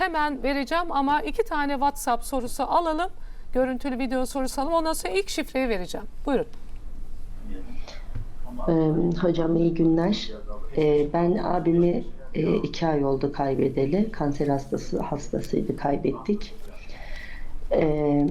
hemen vereceğim ama iki tane WhatsApp sorusu alalım. Görüntülü video sorusu alalım. Ondan sonra ilk şifreyi vereceğim. Buyurun. Ee, Hocam iyi günler. Ee, Ben abimi e, iki ay oldu kaybedeli. Kanser hastası hastasıydı kaybettik. Ee,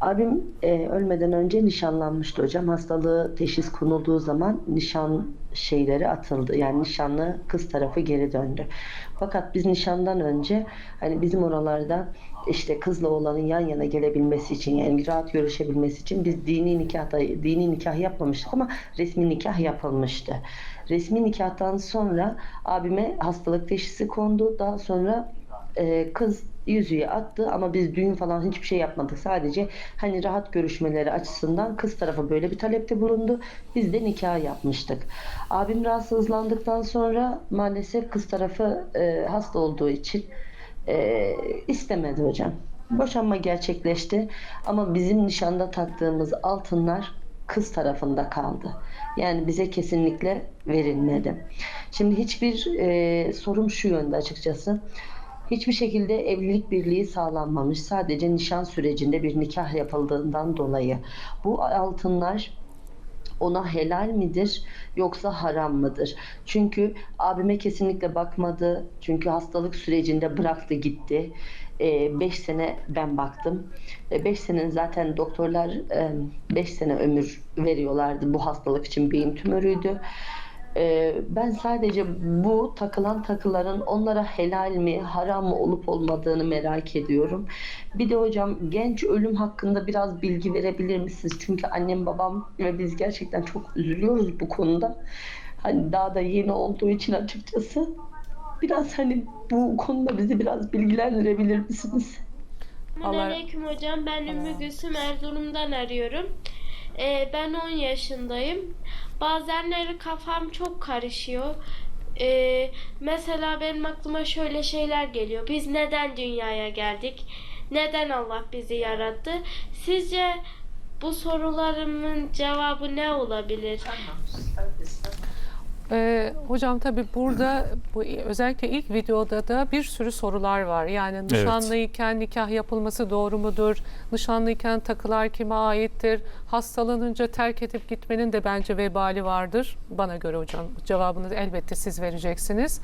Abim e, ölmeden önce nişanlanmıştı hocam. Hastalığı teşhis konulduğu zaman nişan şeyleri atıldı. Yani nişanlı kız tarafı geri döndü. Fakat biz nişandan önce hani bizim oralarda işte kızla oğlanın yan yana gelebilmesi için yani rahat görüşebilmesi için biz dini nikahta dini nikah yapmamıştık ama resmi nikah yapılmıştı. Resmi nikahtan sonra abime hastalık teşhisi kondu. Daha sonra e, kız yüzüğü attı ama biz düğün falan hiçbir şey yapmadık. Sadece hani rahat görüşmeleri açısından kız tarafı böyle bir talepte bulundu. Biz de nikah yapmıştık. Abim rahatsızlandıktan sonra maalesef kız tarafı e, hasta olduğu için e, istemedi hocam. Boşanma gerçekleşti ama bizim nişanda taktığımız altınlar kız tarafında kaldı. Yani bize kesinlikle verilmedi. Şimdi hiçbir e, sorum şu yönde açıkçası. Hiçbir şekilde evlilik birliği sağlanmamış. Sadece nişan sürecinde bir nikah yapıldığından dolayı. Bu altınlar ona helal midir yoksa haram mıdır? Çünkü abime kesinlikle bakmadı. Çünkü hastalık sürecinde bıraktı gitti. 5 sene ben baktım. 5 sene zaten doktorlar 5 sene ömür veriyorlardı bu hastalık için beyin tümörüydü. Ee, ben sadece bu takılan takıların onlara helal mi, haram mı olup olmadığını merak ediyorum. Bir de hocam genç ölüm hakkında biraz bilgi verebilir misiniz? Çünkü annem babam ve biz gerçekten çok üzülüyoruz bu konuda. Hani daha da yeni olduğu için açıkçası. Biraz hani bu konuda bizi biraz bilgilendirebilir misiniz? Allah- Aleyküm hocam. Ben Ümmü Gülsüm Erzurum'dan arıyorum. Ee, ben 10 yaşındayım. Bazenleri kafam çok karışıyor. Ee, mesela benim aklıma şöyle şeyler geliyor. Biz neden dünyaya geldik? Neden Allah bizi yarattı? Sizce bu sorularımın cevabı ne olabilir? Ee, hocam tabii burada bu özellikle ilk videoda da bir sürü sorular var. Yani nişanlıyken nikah yapılması doğru mudur? Nişanlıyken takılar kime aittir? Hastalanınca terk edip gitmenin de bence vebali vardır. Bana göre hocam cevabını elbette siz vereceksiniz.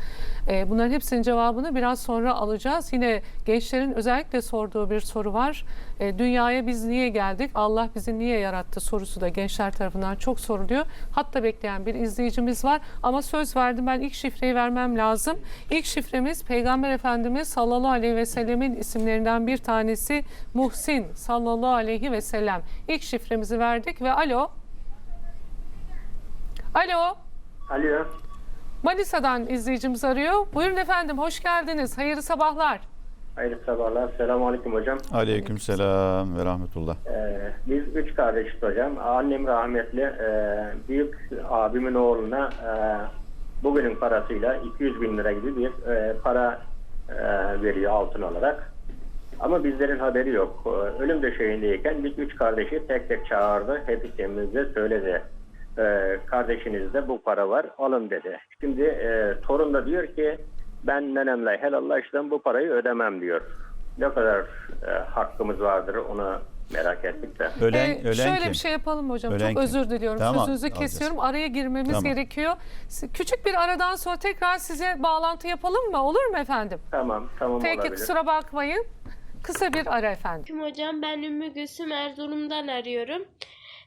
Ee, bunların hepsinin cevabını biraz sonra alacağız. Yine gençlerin özellikle sorduğu bir soru var. Ee, dünyaya biz niye geldik? Allah bizi niye yarattı sorusu da gençler tarafından çok soruluyor. Hatta bekleyen bir izleyicimiz var. Ama söz verdim ben ilk şifreyi vermem lazım. İlk şifremiz Peygamber Efendimiz sallallahu aleyhi ve sellemin isimlerinden bir tanesi Muhsin sallallahu aleyhi ve sellem. İlk şifremizi verdik ve alo. Alo. Alo. Manisa'dan izleyicimiz arıyor. Buyurun efendim hoş geldiniz. Hayırlı sabahlar. Hayırlı sabahlar. Selamun Aleyküm hocam. Aleykümselam ve rahmetullah. Ee, biz üç kardeşiz hocam. Annem rahmetli. Ee, büyük abimin oğluna e, bugünün parasıyla 200 bin lira gibi bir e, para e, veriyor altın olarak. Ama bizlerin haberi yok. Ee, Ölüm döşeğindeyken biz üç kardeşi tek tek çağırdı. Hepimize söyledi. Ee, kardeşinizde bu para var alın dedi. Şimdi e, torun da diyor ki ben nenemle helallaştım bu parayı ödemem diyor. Ne kadar e, hakkımız vardır onu merak ettik de. Ölen, Ee, ölen şöyle kim? bir şey yapalım hocam. Ölen Çok kim? özür diliyorum. Tamam, Sözünüzü alacağız. kesiyorum. Araya girmemiz Tamam. gerekiyor. Küçük bir aradan sonra tekrar size bağlantı yapalım mı? Olur mu efendim? Tamam tamam Peki olabilir. kusura bakmayın. Kısa bir ara efendim. Hocam. Ben Ümmü Gülsüm Erzurum'dan arıyorum.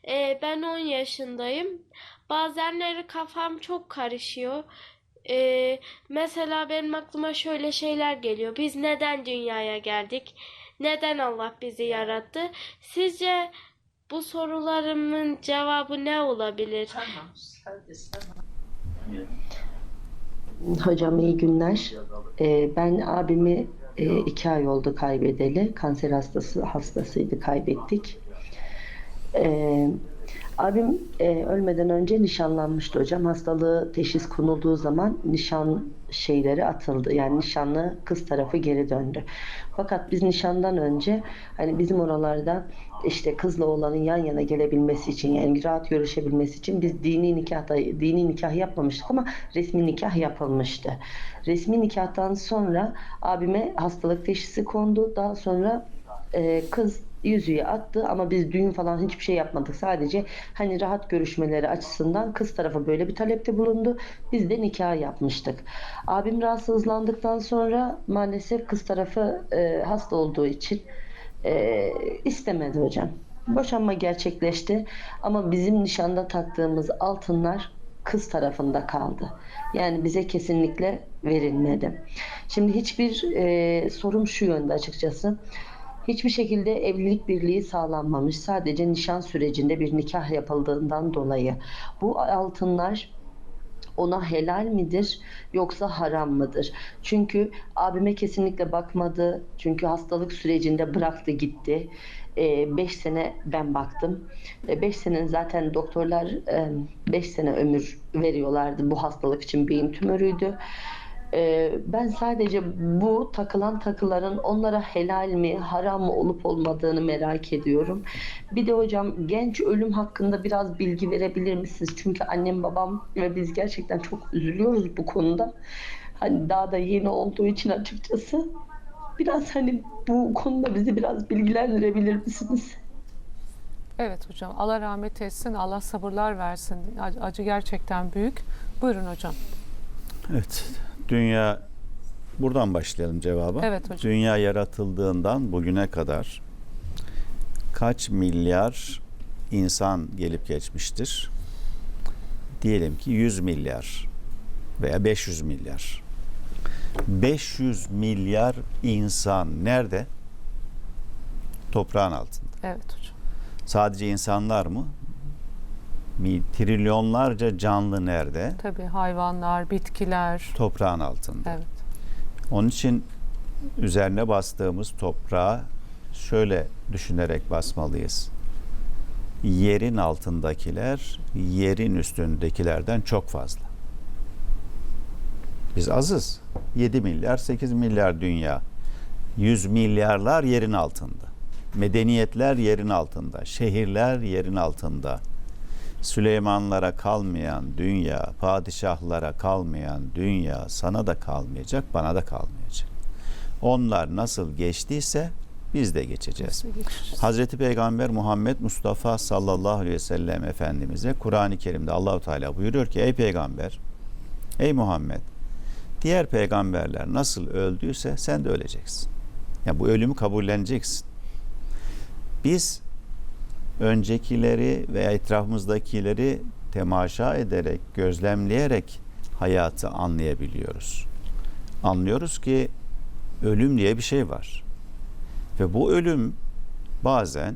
Ee, ben 10 yaşındayım. Bazenleri kafam çok karışıyor. Ee, mesela benim aklıma şöyle şeyler geliyor. Biz neden dünyaya geldik? Neden Allah bizi yarattı? Sizce bu sorularımın cevabı ne olabilir? Hocam iyi günler. Ee, ben abimi e, iki ay oldu kaybedeli. Kanser hastası hastasıydı kaybettik. Ee, Abim e, ölmeden önce nişanlanmıştı hocam. Hastalığı teşhis konulduğu zaman nişan şeyleri atıldı. Yani nişanlı kız tarafı geri döndü. Fakat biz nişandan önce hani bizim oralarda işte kızla oğlanın yan yana gelebilmesi için yani rahat görüşebilmesi için biz dini nikahta dini nikah yapmamıştık ama resmi nikah yapılmıştı. Resmi nikahtan sonra abime hastalık teşhisi kondu. Daha sonra e, kız yüzüğü attı ama biz düğün falan hiçbir şey yapmadık. Sadece hani rahat görüşmeleri açısından kız tarafı böyle bir talepte bulundu. Biz de nikah yapmıştık. Abim rahatsızlandıktan sonra maalesef kız tarafı e, hasta olduğu için e, istemedi hocam. Boşanma gerçekleşti ama bizim nişanda taktığımız altınlar kız tarafında kaldı. Yani bize kesinlikle verilmedi. Şimdi hiçbir e, sorum şu yönde açıkçası. Hiçbir şekilde evlilik birliği sağlanmamış. Sadece nişan sürecinde bir nikah yapıldığından dolayı. Bu altınlar ona helal midir yoksa haram mıdır? Çünkü abime kesinlikle bakmadı. Çünkü hastalık sürecinde bıraktı gitti. 5 sene ben baktım. 5 sene zaten doktorlar 5 sene ömür veriyorlardı. Bu hastalık için beyin tümörüydü. Ee, ben sadece bu takılan takıların onlara helal mi, haram mı olup olmadığını merak ediyorum. Bir de hocam genç ölüm hakkında biraz bilgi verebilir misiniz? Çünkü annem babam ve biz gerçekten çok üzülüyoruz bu konuda. Hani daha da yeni olduğu için açıkçası biraz hani bu konuda bizi biraz bilgilendirebilir misiniz? Evet hocam. Allah rahmet etsin. Allah sabırlar versin. Ac- Acı gerçekten büyük. Buyurun hocam. Evet. Dünya buradan başlayalım cevaba. Evet hocam. Dünya yaratıldığından bugüne kadar kaç milyar insan gelip geçmiştir? Diyelim ki 100 milyar veya 500 milyar. 500 milyar insan nerede? Toprağın altında. Evet hocam. Sadece insanlar mı? Trilyonlarca canlı nerede? Tabii hayvanlar, bitkiler. Toprağın altında. Evet. Onun için üzerine bastığımız toprağa şöyle düşünerek basmalıyız. Yerin altındakiler yerin üstündekilerden çok fazla. Biz azız. 7 milyar, 8 milyar dünya. 100 milyarlar yerin altında. Medeniyetler yerin altında. Şehirler yerin altında. Süleymanlara kalmayan dünya, padişahlara kalmayan dünya sana da kalmayacak, bana da kalmayacak. Onlar nasıl geçtiyse biz de geçeceğiz. Hazreti Peygamber Muhammed Mustafa sallallahu aleyhi ve sellem Efendimiz'e Kur'an-ı Kerim'de Allahu Teala buyuruyor ki ey peygamber, ey Muhammed diğer peygamberler nasıl öldüyse sen de öleceksin. Yani bu ölümü kabulleneceksin. Biz öncekileri veya etrafımızdakileri temaşa ederek, gözlemleyerek hayatı anlayabiliyoruz. Anlıyoruz ki ölüm diye bir şey var. Ve bu ölüm bazen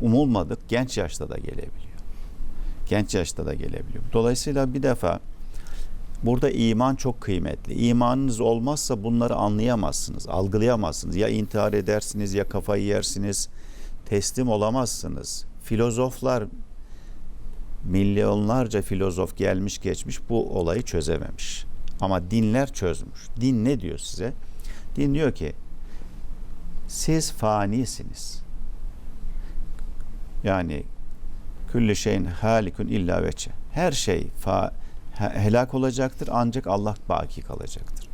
umulmadık genç yaşta da gelebiliyor. Genç yaşta da gelebiliyor. Dolayısıyla bir defa burada iman çok kıymetli. İmanınız olmazsa bunları anlayamazsınız, algılayamazsınız. Ya intihar edersiniz ya kafayı yersiniz, teslim olamazsınız. Filozoflar milyonlarca filozof gelmiş geçmiş bu olayı çözememiş. Ama dinler çözmüş. Din ne diyor size? Din diyor ki siz fanisiniz. Yani külli şeyin halikun illa veçe. Her şey fa, he- helak olacaktır ancak Allah baki kalacaktır.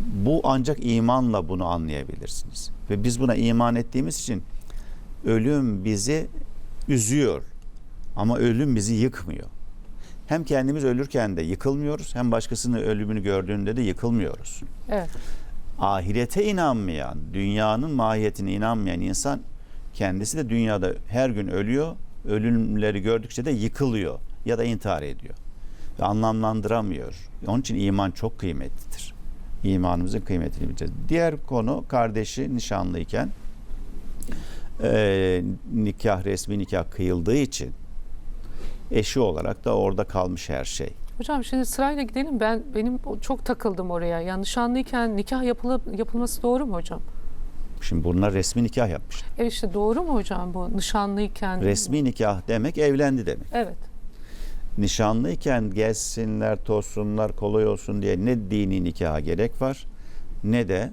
Bu ancak imanla bunu anlayabilirsiniz. Ve biz buna iman ettiğimiz için ölüm bizi üzüyor ama ölüm bizi yıkmıyor. Hem kendimiz ölürken de yıkılmıyoruz hem başkasının ölümünü gördüğünde de yıkılmıyoruz. Evet. Ahirete inanmayan, dünyanın mahiyetine inanmayan insan kendisi de dünyada her gün ölüyor. Ölümleri gördükçe de yıkılıyor ya da intihar ediyor. Ve anlamlandıramıyor. Onun için iman çok kıymetlidir. İmanımızın kıymetini bileceğiz. Diğer konu kardeşi nişanlıyken e, nikah resmi nikah kıyıldığı için eşi olarak da orada kalmış her şey. Hocam şimdi sırayla gidelim. Ben benim çok takıldım oraya. Yani nişanlıyken nikah yapılıp yapılması doğru mu hocam? Şimdi bunlar resmi nikah yapmış. E işte doğru mu hocam bu nişanlıyken? Resmi nikah demek evlendi demek. Evet. Nişanlıyken gelsinler, tozsunlar, kolay olsun diye ne dini nikaha gerek var ne de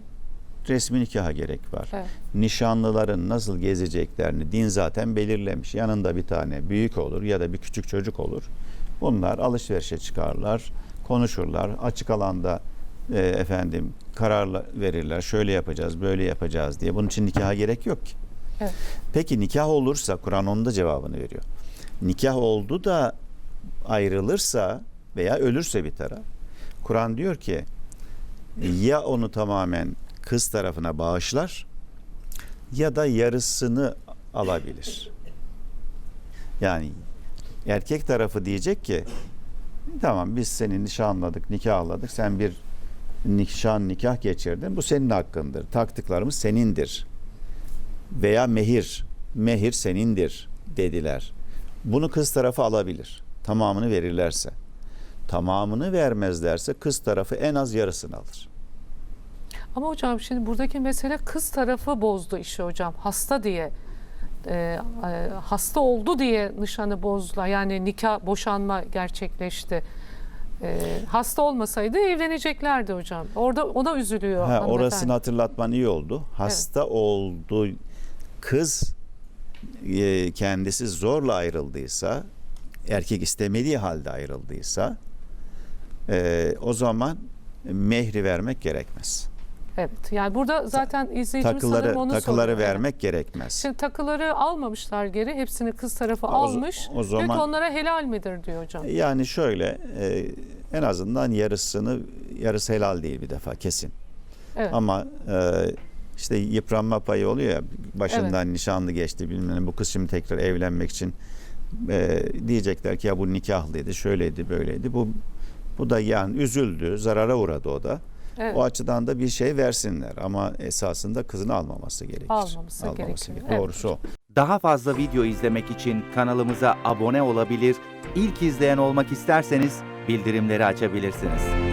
resmi nikaha gerek var. Evet. Nişanlıların nasıl gezeceklerini din zaten belirlemiş. Yanında bir tane büyük olur ya da bir küçük çocuk olur. Bunlar alışverişe çıkarlar, konuşurlar. Açık alanda e, efendim karar verirler. Şöyle yapacağız, böyle yapacağız diye. Bunun için nikaha gerek yok ki. Evet. Peki nikah olursa Kur'an onun da cevabını veriyor. Nikah oldu da ayrılırsa veya ölürse bir taraf. Kur'an diyor ki ya onu tamamen kız tarafına bağışlar ya da yarısını alabilir. Yani erkek tarafı diyecek ki tamam biz seni nişanladık, nikahladık. Sen bir nişan nikah geçirdin. Bu senin hakkındır. Taktıklarımız senindir. Veya mehir. Mehir senindir dediler. Bunu kız tarafı alabilir. Tamamını verirlerse. Tamamını vermezlerse kız tarafı en az yarısını alır. Ama hocam şimdi buradaki mesele kız tarafı bozdu işi hocam. Hasta diye e, e, hasta oldu diye nişanı bozdular. Yani nikah boşanma gerçekleşti. E, hasta olmasaydı evleneceklerdi hocam. Orada ona üzülüyor. Ha, orasını hatırlatman iyi oldu. Hasta oldu kız e, kendisi zorla ayrıldıysa, erkek istemediği halde ayrıldıysa e, o zaman mehri vermek gerekmez. Evet. Yani burada zaten izleyicimiz Takıları sanırım onu takıları soruyor. vermek gerekmez. Şimdi takıları almamışlar geri. Hepsini kız tarafı O- almış. o Diyor zaman- ki onlara helal midir diyor hocam. Yani şöyle e, en azından yarısını yarısı helal değil bir defa kesin. Evet. Ama e, işte yıpranma payı oluyor ya başından nişanlı geçti bilmem ne, bu kız şimdi tekrar evlenmek için e, diyecekler ki ya bu nikahlıydı şöyleydi böyleydi bu bu da yani üzüldü zarara uğradı o da. Evet. O açıdan da bir şey versinler ama esasında kızını almaması gerekir. Almaması gerekiyor. gerekir. Evet. Doğrusu o. Daha fazla video izlemek için kanalımıza abone olabilir, ilk izleyen olmak isterseniz bildirimleri açabilirsiniz.